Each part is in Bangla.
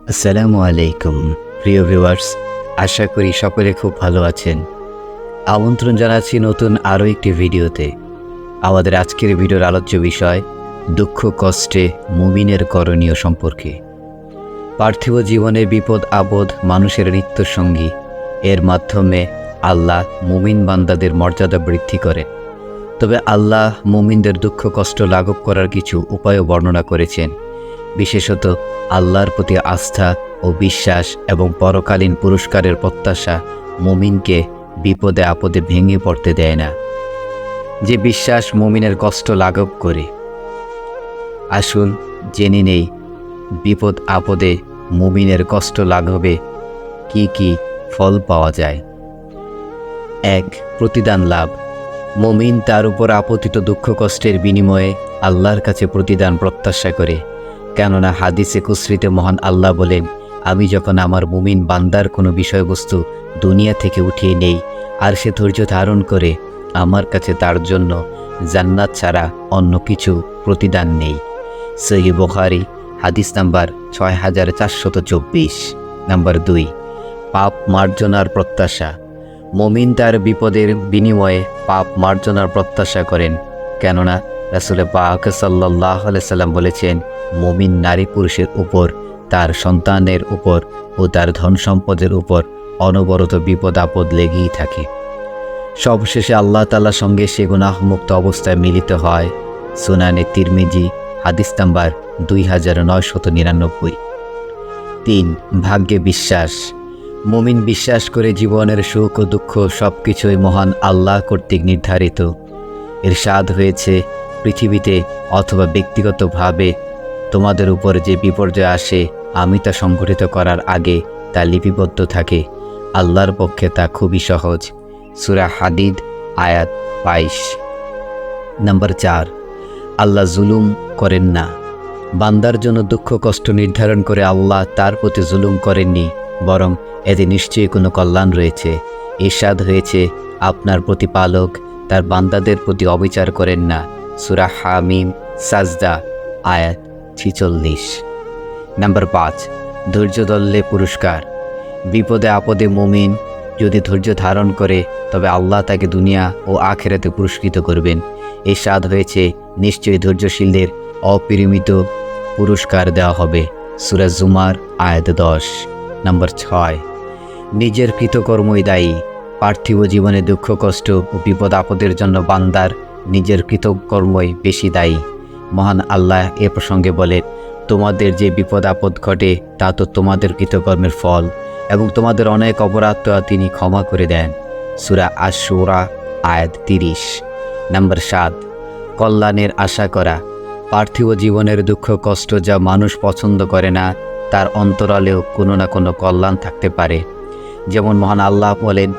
আসসালামু আলাইকুম, প্রিয় ভিউয়ার্স। আশা করি সকলে খুব ভালো আছেন। আমন্ত্রণ জানাচ্ছি নতুন আরও একটি ভিডিওতে। আমাদের আজকের ভিডিওর আলোচ্য বিষয়, দুঃখ, কষ্টে মুমিনের করণীয় সম্পর্কে। পার্থিব জীবনে বিপদ, আপদ মানুষের নিত্য সঙ্গী এর মাধ্যমে আল্লাহ মুমিন বান্দাদের মর্যাদা বৃদ্ধি করে তবে আল্লাহ মুমিনদের দুঃখ, কষ্ট লাঘব করার কিছু উপায়ও বর্ণনা করেছেন। বিশেষত আল্লাহর প্রতি আস্থা ও বিশ্বাস এবং পরকালীন পুরস্কারের প্রত্যাশা মুমিনকে বিপদে আপদে ভেঙে পড়তে দেয় না। যে বিশ্বাস মুমিনের কষ্ট লাঘব করে। আসুন জেনে নেই বিপদ আপদে মুমিনের কষ্ট লাঘবে কি কি ফল পাওয়া যায়। এক, প্রতিদান লাভ। মুমিন তার উপর আপতিত দুঃখ কষ্টের বিনিময়ে আল্লাহর কাছে প্রতিদান প্রত্যাশা করে। কেননা হাদিসে কুসরিতে মহান আল্লাহ বলেন, আমি যখন আমার মুমিন বান্দার কোনো বিষয়বস্তু দুনিয়া থেকে উঠিয়ে নেই আর সে ধৈর্য ধারণ করে, আমার কাছে তার জন্য জান্নাত ছাড়া অন্য কিছু প্রতিদান নেই। সহি বুখারি, হাদিস নাম্বার ছয় হাজার চারশত চব্বিশ, নাম্বার দুই, পাপ মার্জনার প্রত্যাশা। মমিন তার বিপদের বিনিময়ে পাপ মার্জনার প্রত্যাশা করেন, কেননা রাসুলে পাক সাল্লাহ সাল্লাম বলেছেন, মমিন নারী পুরুষের উপর, তার সন্তানের উপর ও তার ধন সম্পদের উপর অনবরত বিপদ আপদ লেগেই থাকে। সবশেষে আল্লাহ তাল্লার সঙ্গে সে গুনাহমুক্ত অবস্থায় মিলিত হয়। সুনানে তিরমিজি, হাদিস নাম্বার দুই হাজার নয়শত নিরানব্বই। তিন, ভাগ্যে বিশ্বাস। মুমিন বিশ্বাস করে জীবনের সুখ ও দুঃখ সব কিছুই মহান আল্লাহ কর্তৃক নির্ধারিত। এর স্বাদ হয়েছে পৃথিবীতে অথবা ব্যক্তিগতভাবে তোমাদের উপর যে বিপর্যয় আসে, আমি তা সংঘটিত করার আগে তা লিপিবদ্ধ থাকে। আল্লাহর পক্ষে তা খুবই সহজ। সুরা হাদিদ, আয়াত বাইশ। নাম্বার চার, আল্লাহ জুলুম করেন না। বান্দার জন্য দুঃখ, কষ্ট নির্ধারণ করে আল্লাহ তার প্রতি জুলুম করেননি, বরং এতে নিশ্চয়ই কোনো কল্যাণ রয়েছে। ইরশাদ হয়েছে, আপনার প্রতিপালক তার বান্দাদের প্রতি অবিচার করেন না। সুরা হামিম, সাজদা, আয়াত ছিচল্লিশ। নাম্বার পাঁচ, ধৈর্য দললে পুরস্কার। বিপদে আপদে মুমিন যদি ধৈর্য ধারণ করে, তবে আল্লাহ তাকে দুনিয়া ও আখেরাতে পুরস্কৃত করবেন। এই স্বাদ হয়েছে, নিশ্চয়ই ধৈর্যশীলদের অপরিমিত পুরস্কার দেওয়া হবে। সুরাজ জুমার আয়াত দশ। নম্বর ছয়, নিজের কৃতকর্মই দায়ী। পার্থিব জীবনে দুঃখ, কষ্ট ও বিপদ আপদের জন্য বান্দার নিজের কৃতকর্মই বেশি দায়ী। মহান আল্লাহ এ প্রসঙ্গে বলেন, তোমাদের যে বিপদ আপদ ঘটে, তা তো তোমাদের কৃতকর্মের ফল এবং তোমাদের অনেক অপরাধ তিনি ক্ষমা করে দেন। সুরা আশুরা আয়াত তিরিশ। নাম্বার সাত, কল্যাণের আশা করা। পার্থিব জীবনের দুঃখ, কষ্ট যা মানুষ পছন্দ করে না, তার অন্তরালেও কোনো না কোনো কল্যাণ থাকতে পারে। যেমন মহান আল্লাহ বলেন,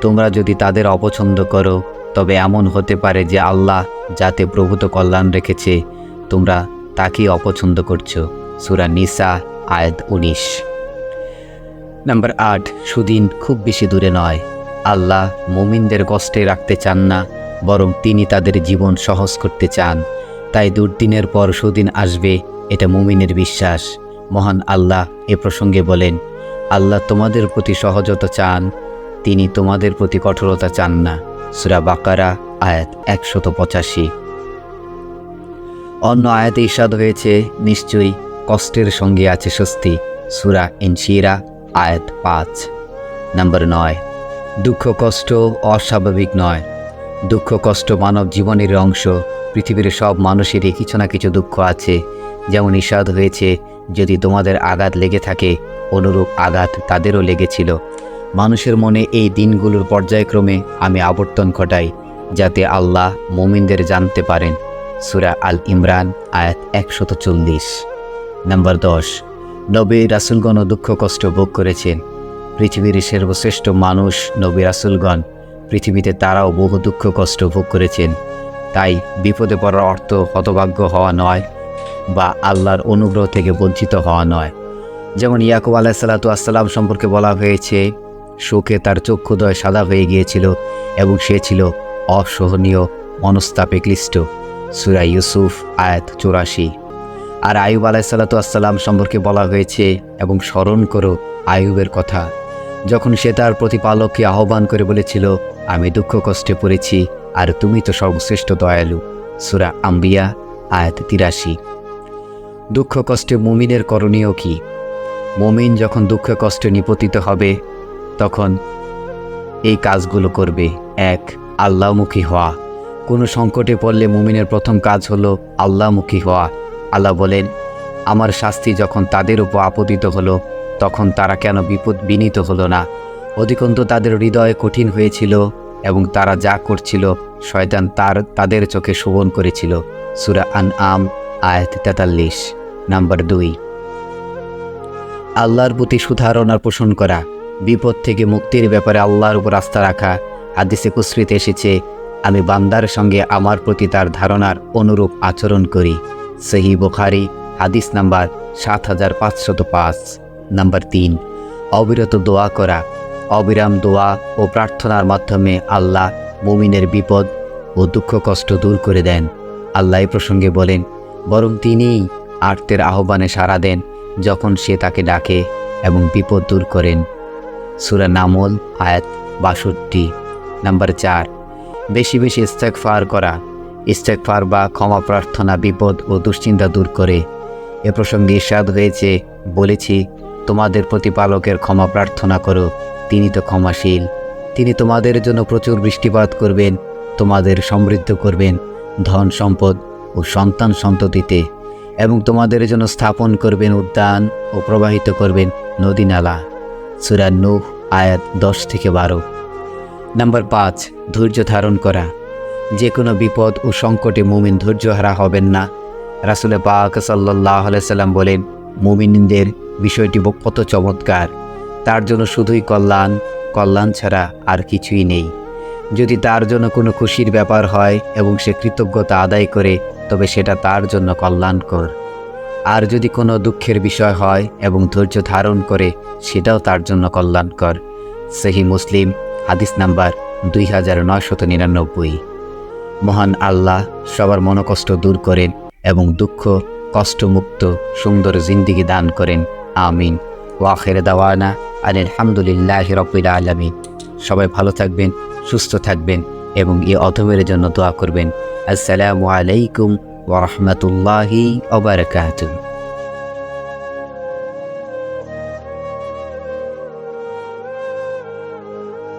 তোমরা যদি তাদের অপছন্দ করো তবে এমন হতে পারে যে আল্লাহ যাতে প্রভূত কল্যাণ রেখেছে। তোমরা তাকেই অপছন্দ করছ। সুরা নিসা, আয়াত উনিশ। নাম্বার আট, সুদিন খুব বেশি দূরে নয়। আল্লাহ মুমিনদের কষ্টে রাখতে চান না, বরং তিনি তাদের জীবন সহজ করতে চান। তাই দুর্দিনের পর সুদিন আসবে, এটা মুমিনের বিশ্বাস। মহান আল্লাহ এ প্রসঙ্গে বলেন, আল্লাহ তোমাদের প্রতি সহজতা চান, তিনি তোমাদের প্রতি কঠোরতা চান না। সুরা বাকারা, আয়াত একশত পঁচাশি। অন্য আয়াতে ইস্বাদ হয়েছে, নিশ্চয়ই কষ্টের সঙ্গে আছে স্বস্তি, সুরা ইনশিরা, আয়াত পাঁচ। নাম্বার নয়, দুঃখ, কষ্ট অস্বাভাবিক নয়। দুঃখ, কষ্ট মানব জীবনের অংশ, পৃথিবীর সব মানুষেরই কিছু না কিছু দুঃখ আছে। যেমন ইস্বাদ হয়েছে, যদি তোমাদের আঘাত লেগে থাকে, অনুরূপ আঘাত তাদেরও লেগেছিল। মানুষের মনে এই দিনগুলোর পর্যায়ক্রমে আমি আবর্তন ঘটাই, যাতে আল্লাহ মুমিনদের জানতে পারেন। সুরা আল ইমরান, আয়াত একশত চল্লিশ। নাম্বার দশ, নবী রাসুলগণ দুঃখ কষ্ট ভোগ করেছেন। পৃথিবীর সর্বশ্রেষ্ঠ মানুষ নবী রাসুলগণ, পৃথিবীতে তারাও বহু দুঃখ কষ্ট ভোগ করেছেন। তাই বিপদে পড়ার অর্থ হতভাগ্য হওয়া নয়, বা আল্লাহর অনুগ্রহ থেকে বঞ্চিত হওয়া নয়। যেমন ইয়াকুব আলাহিসাল্লাতু আসসালাম সম্পর্কে বলা হয়েছে শোকে তার চক্ষুদয় সাদা হয়ে গিয়েছিল এবং সে ছিল অসহনীয় মনস্তাপে ক্লিষ্ট সুরা ইউসুফ, আয়াত চৌরাশি। আর আয়ুব আলাইসাল্লাতাম সম্পর্কে বলা হয়েছে এবং স্মরণ করো আয়ুবের কথা। যখন সে তার প্রতিপালককে আহ্বান করে বলেছিল, আমি দুঃখ কষ্টে পড়েছি, আর তুমি তো সর্বশ্রেষ্ঠ দয়ালু। সুরা আম্বিয়া, আয়াত তিরাশি। দুঃখ কষ্টে মুমিনের করণীয় কি? মুমিন যখন দুঃখ কষ্টে নিপতিত হবে তখন এই কাজগুলো করবে এক, আল্লাহমুখী হওয়া। কোনো সংকটে পড়লে মুমিনের প্রথম কাজ হলো আল্লাহমুখী হওয়া। আল্লাহ বলেন, আমার শাস্তি যখন তাদের উপর আপতিত হলো, তখন তারা কেন বিপদ বিনীত হলো না? অধিকন্ত তাদের হৃদয় কঠিন হয়েছিল এবং তারা যা করছিল, শয়তান তার, তাদের চোখে শোভন করেছিল। সুরা আন আম আয়াত তেতাল্লিশ, নাম্বার দুই। আল্লাহর প্রতি সুধারণার পোষণ করা। বিপদ থেকে মুক্তির ব্যাপারে আল্লাহর উপর আস্থা রাখা হাদিসে কুসরিতে এসেছে, আমি বান্দার সঙ্গে আমার প্রতি তার ধারণার অনুরূপ আচরণ করি। সহি বুখারি, হাদিস নাম্বার সাত হাজার পাঁচশত পাঁচ, নাম্বার তিন। অবিরত দোয়া করা, অবিরাম দোয়া ও প্রার্থনার মাধ্যমে আল্লাহ মুমিনের বিপদ ও দুঃখ কষ্ট দূর করে দেন। আল্লাহ প্রসঙ্গে বলেন, বরং তিনিই আর্তের আহ্বানে সাড়া দেন যখন সে তাকে ডাকে এবং বিপদ দূর করেন। সুরা নামল, আয়াত বাষট্টি, নাম্বার চার। বেশি বেশি ইস্তেকফার করা। ইস্তেকফার বা ক্ষমা প্রার্থনা বিপদ ও দুশ্চিন্তা দূর করে। এ প্রসঙ্গে ইস্বাদ হয়েছে, বলেছি, তোমাদের প্রতিপালকের ক্ষমা প্রার্থনা করো, তিনি তো ক্ষমাশীল। তিনি তোমাদের জন্য প্রচুর বৃষ্টিপাত করবেন, তোমাদের সমৃদ্ধ করবেন ধন সম্পদ ও সন্তান সন্ততিতে এবং তোমাদের জন্য স্থাপন করবেন উদ্যান ও প্রবাহিত করবেন নদী নালা সুরা নূহ, আয়াত দশ থেকে বারো। নাম্বার পাঁচ, ধৈর্য ধারণ করা। যে কোনো বিপদ ও সংকটে মুমিন ধৈর্যহারা হবেন না। রাসুলে পাক সাল্লাহ সাল্লাম বলেন, মুমিনদের বিষয়টি কত চমৎকার। তার জন্য শুধুই কল্যাণ কল্যাণ ছাড়া আর কিছুই নেই। যদি তার জন্য কোনো খুশির ব্যাপার হয় এবং সে কৃতজ্ঞতা আদায় করে, তবে সেটা তার জন্য কল্যাণকর। আর যদি কোনো দুঃখের বিষয় হয় এবং ধৈর্য ধারণ করে, সেটাও তার জন্য কল্যাণকর। সেহি মুসলিম, হাদিস নাম্বার দুই হাজার নয়শত নিরানব্বই। মহান আল্লাহ সবার মনোকষ্ট দূর করেন এবং দুঃখ, কষ্টমুক্ত, সুন্দর জিন্দিগি দান করেন। আমিন। ওয়াখের দাওয়ানা আলহামদুলিল্লাহ রবিল আলমিন। সবাই ভালো থাকবেন, সুস্থ থাকবেন এবং এ অধমের জন্য দোয়া করবেন। আসসালামু আলাইকুম ورحمة الله وبركاته.